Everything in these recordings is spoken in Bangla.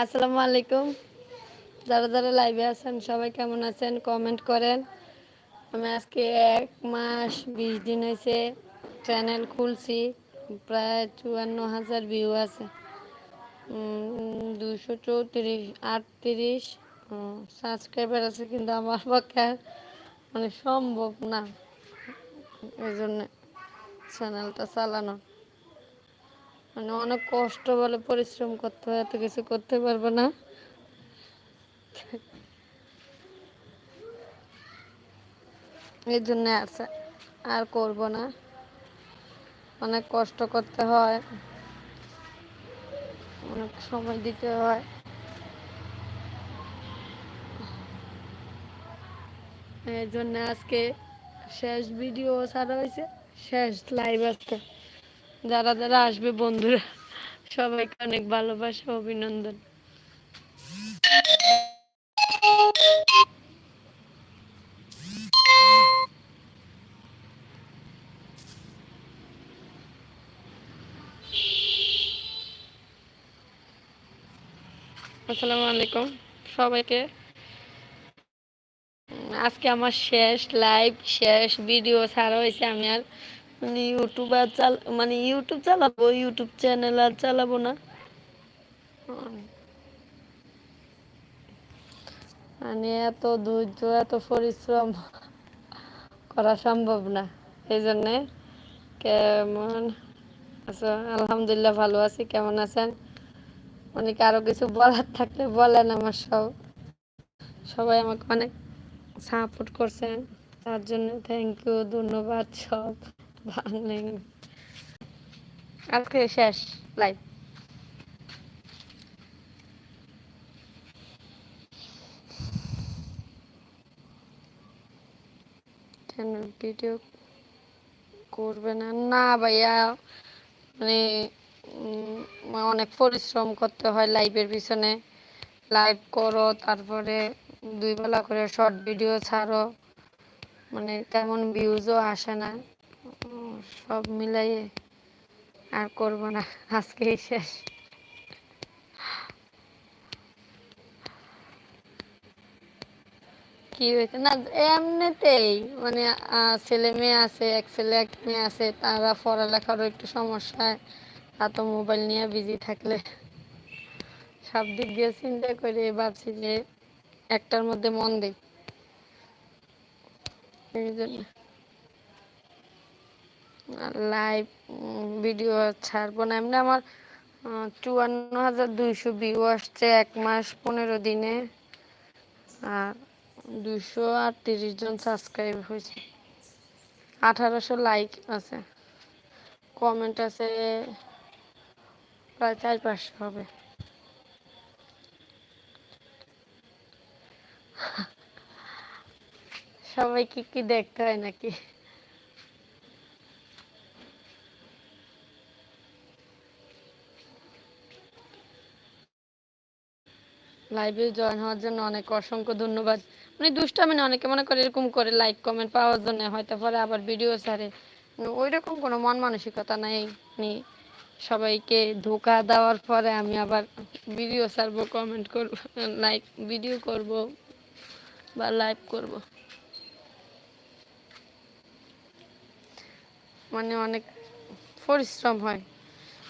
আসসালামু আলাইকুম। যারা যারা লাইভে আছেন, সবাই কেমন আছেন? কমেন্ট করেন। আমি আজকে এক মাস বিশ দিন হয়েছে চ্যানেল খুলছি। প্রায় চুয়ান্ন হাজার ভিউ আছে। দুশো চৌত্রিশ, আটত্রিশ সাবস্ক্রাইবার আছে কিন্তু আমার পক্ষে মানে সম্ভব না। এই জন্য চ্যানেলটা চালানো। মানে অনেক কষ্ট বলে পরিশ্রম করতে হয়, এত কিছু করতে পারব না। এই জন্য আর করব না। অনেক কষ্ট করতে হয়। অনেক সময় দিতে হয়। এই জন্য আজকে শেষ ভিডিও ছাড়া হয়েছে শেষ লাইভ আজকে। যারা যারা আসবে বন্ধুরা, সবাইকে অনেক ভালোবাসা, অভিনন্দন। আসসালামু আলাইকুম। সবাইকে, আজকে আমার শেষ লাইভ শেষ ভিডিও ছাড়া হয়েছে আমি আর ইউটিউব আর চাল মানে ইউটিউব চালাবো, ইউটিউব চ্যানেল আর চালাবো না? মানে এত ধৈর্য, এত পরিশ্রম করা সম্ভব না। এই জন্যে কেমন আচ্ছা আলহামদুলিল্লাহ ভালো আছি, কেমন আছেন? মানে কারও কিছু বলার থাকলে বলেন আমার সব। সবাই আমাকে অনেক সাপোর্ট করছেন। তার জন্য থ্যাংক ইউ ধন্যবাদ সব। আজকে শেষ লাইভ চ্যানেল ভিডিও করবে না? না ভাইয়া মানে অনেক পরিশ্রম করতে হয় লাইভের পিছনে। লাইভ করো, তারপরে দুই বেলা করে শর্ট ভিডিও ছাড়ো। মানে তেমন ভিউজও আসে না। সব মিলাইয়ে আর করব না। আজকেই শেষ। কি হয়েছে? না, এমনিতেই মানে ছেলে মেয়ে আছে, এক ছেলে, এক মেয়ে আছে, তারা পড়ালেখারও একটু সমস্যায় এত মোবাইল নিয়ে বিজি থাকলে। সব দিক দিয়ে চিন্তা করে ভাবছি যে একটার মধ্যে মন দেই। এই জন্য। লাইভ ভিডিও ছাড়বো না। এমনি আমার চুয়ান্ন হাজার দুইশো ভিউ আসছে এক মাস পনেরো দিনে। আর দুশো আটত্রিশ জন সাবস্ক্রাইব হয়েছে। আঠারোশো লাইক আছে। কমেন্ট আছে প্রায় চার পাঁচশো হবে। সবাইকে কি দেখতে হয় নাকি? লাইভে জয়েন হওয়ার জন্য অনেক অসংখ্য ধন্যবাদ। মানে দুষ্টামি না, অনেকে মনে করে এরকম করে লাইক কমেন্ট পাওয়ার জন্য, হয়তো পরে আবার ভিডিও ছাড়ে। ওই রকম কোনো মন মানসিকতা নাই মানে সবাইকে ধোকা দেওয়ার পরে আমি আবার ভিডিও ছাড়বো কমেন্ট করব লাইক ভিডিও করব বা লাইভ করব। মানে অনেক পরিশ্রম হয়।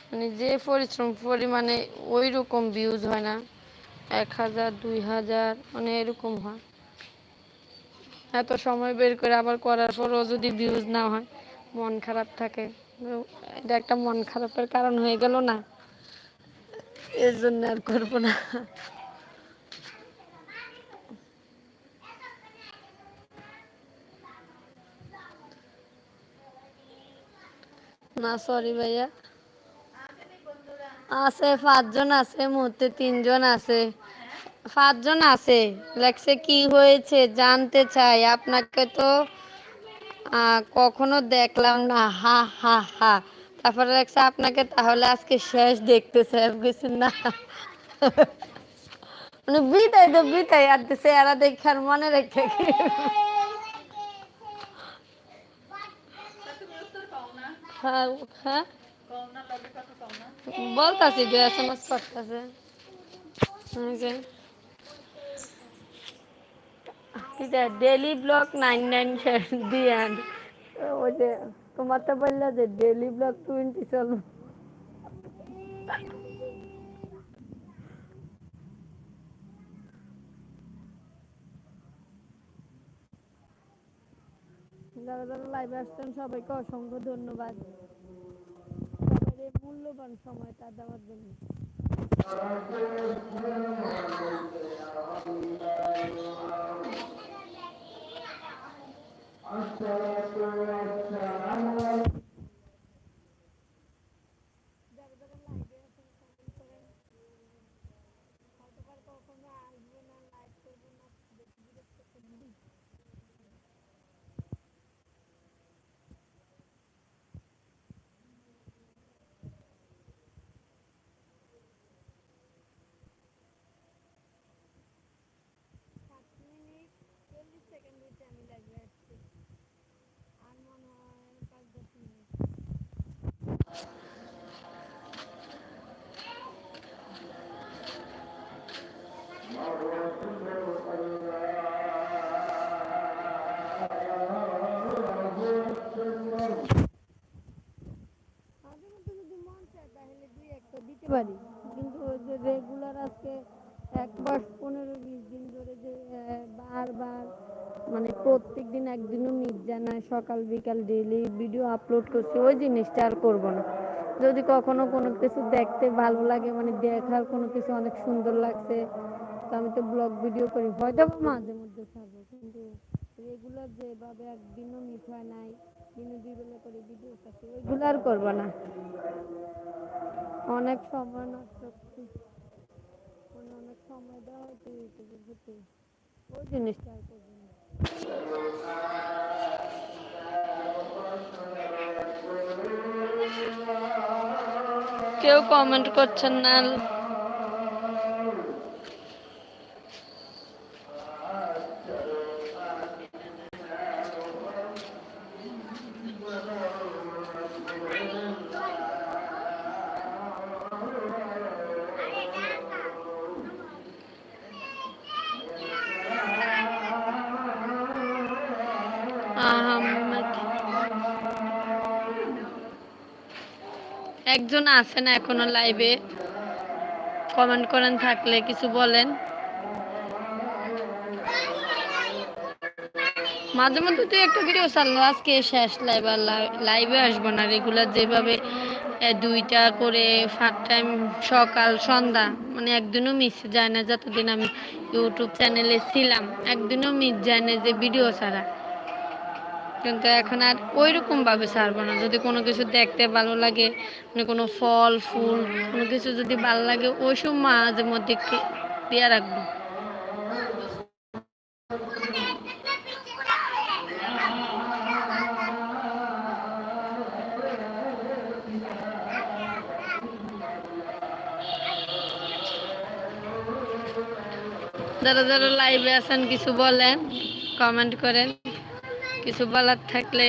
মানে যে পরিশ্রম, পরিমাণে ওই রকম ভিউজ হয় না। এক হাজার, দুই হাজার মানে এরকম হয়। এত সময় বের করে আবার করার পরও যদি ভিউজ না হয়, মন খারাপ থাকে। এটা একটা মন খারাপের কারণ হয়ে গেল না। এর জন্য আর করব না। না সরি ভাইয়া। আছে, পাঁচজন আছে, মুহূর্তে তিনজন আছে। পাঁচজন আছে, লেখছে কি হয়েছে, জানতে চাই। আপনাকে তো কখনো দেখলাম না। হা হা হা। তারপরে লেখছে, আপনাকে তাহলে আজকে শেষ দেখতেছে কিছু না। মানে বিদায় তো বিদায়, আর এরা দেখার মনে রেখে হ্যাঁ হ্যাঁ। বলতাছি যে। এস এম এস করতেছে ডেলি ব্লগ যে, তোমার তো বলল যে যারা যারা লাইভে আসছেন, সবাইকে অসংখ্য ধন্যবাদ। সবাই মূল্যবান সময়টা দেওয়ার জন্য মধ্যে যদি মন চায় তাহলে দুই একটা দিতে পারি কিন্তু ওই যে রেগুলার আজকে এক মাস পনেরো বিশ দিন ধরে যে আহ, বারবার মানে প্রত্যেক দিন একদিনও মিট যায় না, সকাল, বিকাল ডেইলি ভিডিও আপলোড করছি, ওই জিনিসটা আর করব না। যদি কখনো কোনো কিছু দেখতে ভালো লাগে মানে দেখার কোনো কিছু অনেক সুন্দর লাগছে, তো আমি তো ব্লগ ভিডিও করি। হয়তো মাঝে মধ্যে ছাড়বো, কিন্তু রেগুলার যেভাবে একদিনও মিট হয় নাই দিনে দুই বেলা করে ভিডিও ছাড়ছি, ওইগুলো আর করব না। অনেক সময় নষ্ট করছি। অনেক সময় দেওয়া হয়তো ইউটিউবের ভিতরে ওই জিনিসটা আর করব না। কেউ কমেন্ট করছেন না। একজন আছেন এখনও লাইভে কমেন্ট করেন থাকলে কিছু বলেন। মাঝে মধ্যে তুই একটা ভিডিও চাললো আজকে শেষ লাইভ আর লাইভে আসব না রেগুলার যেভাবে দুইটা করে ফার্ট টাইম সকাল, সন্ধ্যা মানে একদিনও মিস যায় না, যতদিন আমি ইউটিউব চ্যানেলে ছিলাম, একদিনও মিস যায় না যে ভিডিও ছাড়া। কিন্তু এখন আর ওই রকম ভাবে ছাড়বো না। যদি কোনো কিছু দেখতে ভালো লাগে মানে কোনো ফল, ফুল, কোনো কিছু যদি ভালো লাগে, ওই সব মাঝে মধ্যে দিয়ে রাখব। যারা যারা লাইভে আছেন, কিছু বলেন কমেন্ট করেন। কিছু বলার থাকলে।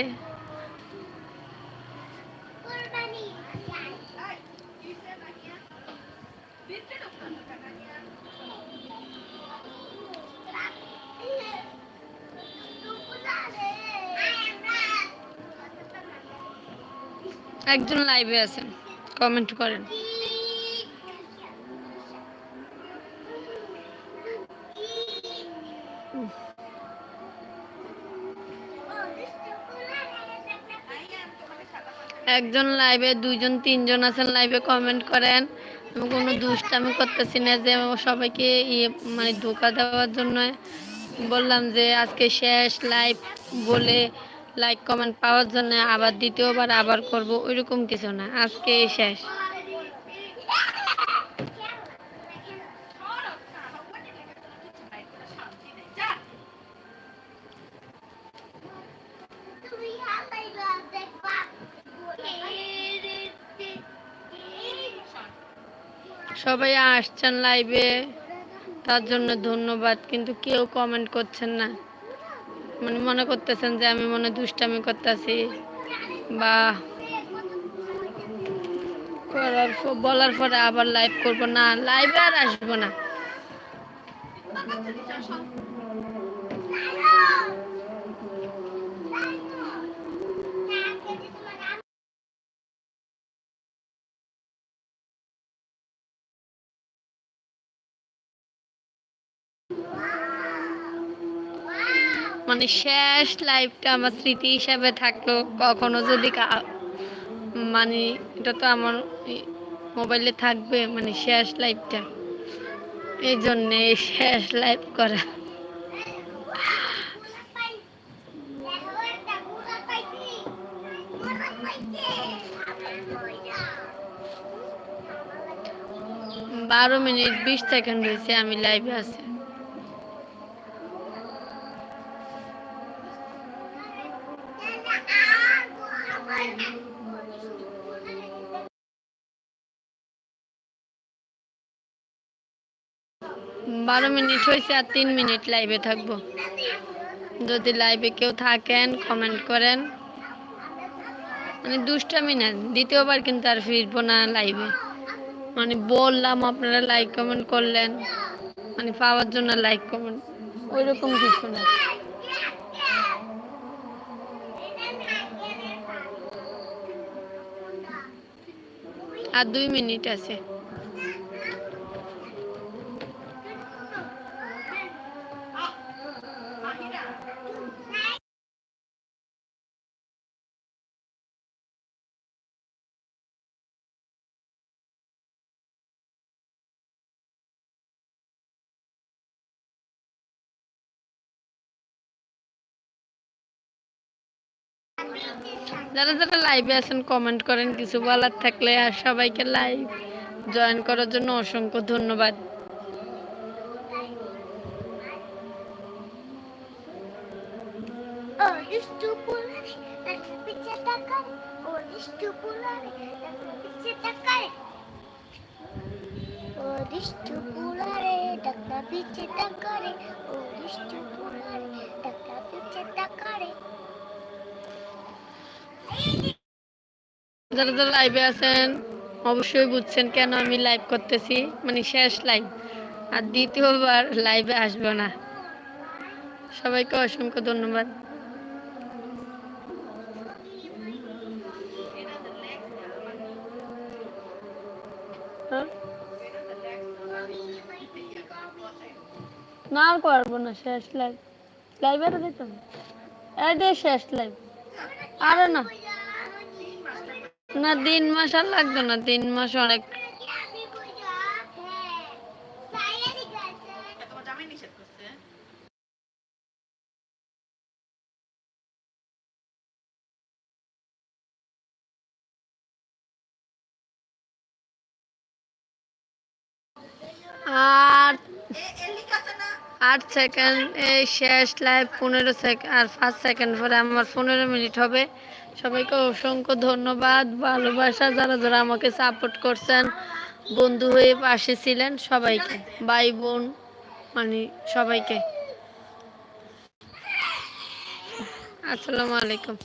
একজন লাইভে আছেন কমেন্ট করেন। একজন লাইভে দুইজন, তিনজন আছেন লাইভে কমেন্ট করেন। আমি কোনো দুষ্টামি করতেছি না যে সবাইকে ইয়ে মানে ধোকা দেওয়ার জন্য। বললাম যে আজকে শেষ লাইভ বলে লাইক কমেন্ট পাওয়ার জন্য আবার দ্বিতীয়বার আবার করব, ওইরকম কিছু না। আজকে শেষ। সবাই আসছেন লাইভে তার জন্য ধন্যবাদ, কিন্তু কেউ কমেন্ট করছেন না। মানে মনে করতেছেন যে আমি মনে দুষ্টামি করতেছি। বা করার বলার পরে আবার লাইভ করব। না লাইভে আর আসব না। মানে শেষ লাইফটা আমার স্মৃতি হিসাবে থাকল কখনো যদি মানে এটা তো আমার মোবাইলে থাকবে মানে শেষ লাইফটা। এই জন্যে শেষ লাইফ করা। বারো মিনিট বিশ সেকেন্ড হয়েছে, আমি লাইভে আছি। বারো মিনিট হয়েছে আর তিন মিনিট লাইভে থাকব। যদি লাইভে কেউ থাকেন কমেন্ট করেন। মানে দুষ্টামি না, দ্বিতীয়বার কিন্তু আর ফিরবো না লাইভে মানে বললাম আপনারা লাইক কমেন্ট করলেন মানে পাওয়ার জন্য লাইক কমেন্ট ওই রকম কিছু না। আর দুই মিনিট আছে। যারা যারা লাইভে আছেন কমেন্ট করেন, কিছু বলার থাকলে আর সবাইকে লাইভ জয়েন করার জন্য অসংখ্য ধন্যবাদ। Olhos যারা যারা লাইভে আছেন, অবশ্যই বুঝছেন কেন আমি লাইভ করতেছি। মানে শেষ লাইভ আর দ্বিতীয়বার লাইভে আসব না। সবাইকে অসংখ্য ধন্যবাদ? না করব না, শেষ লাইভ লাইভে আর দিতাম এটাই শেষ লাইভ আরে না। না, তিন মাস আর লাগতো না, তিন মাস অনেক। আট সেকেন্ড, এই শেষ লাইভ পনেরো সেকেন্ড আর পাঁচ সেকেন্ড পরে আমার পনেরো মিনিট হবে। সবাইকে অসংখ্য ধন্যবাদ, ভালোবাসা। যারা যারা আমাকে সাপোর্ট করছেন, বন্ধু হয়ে পাশে ছিলেন, সবাইকে। ভাই, বোন মানে সবাইকে। আসসালামু আলাইকুম।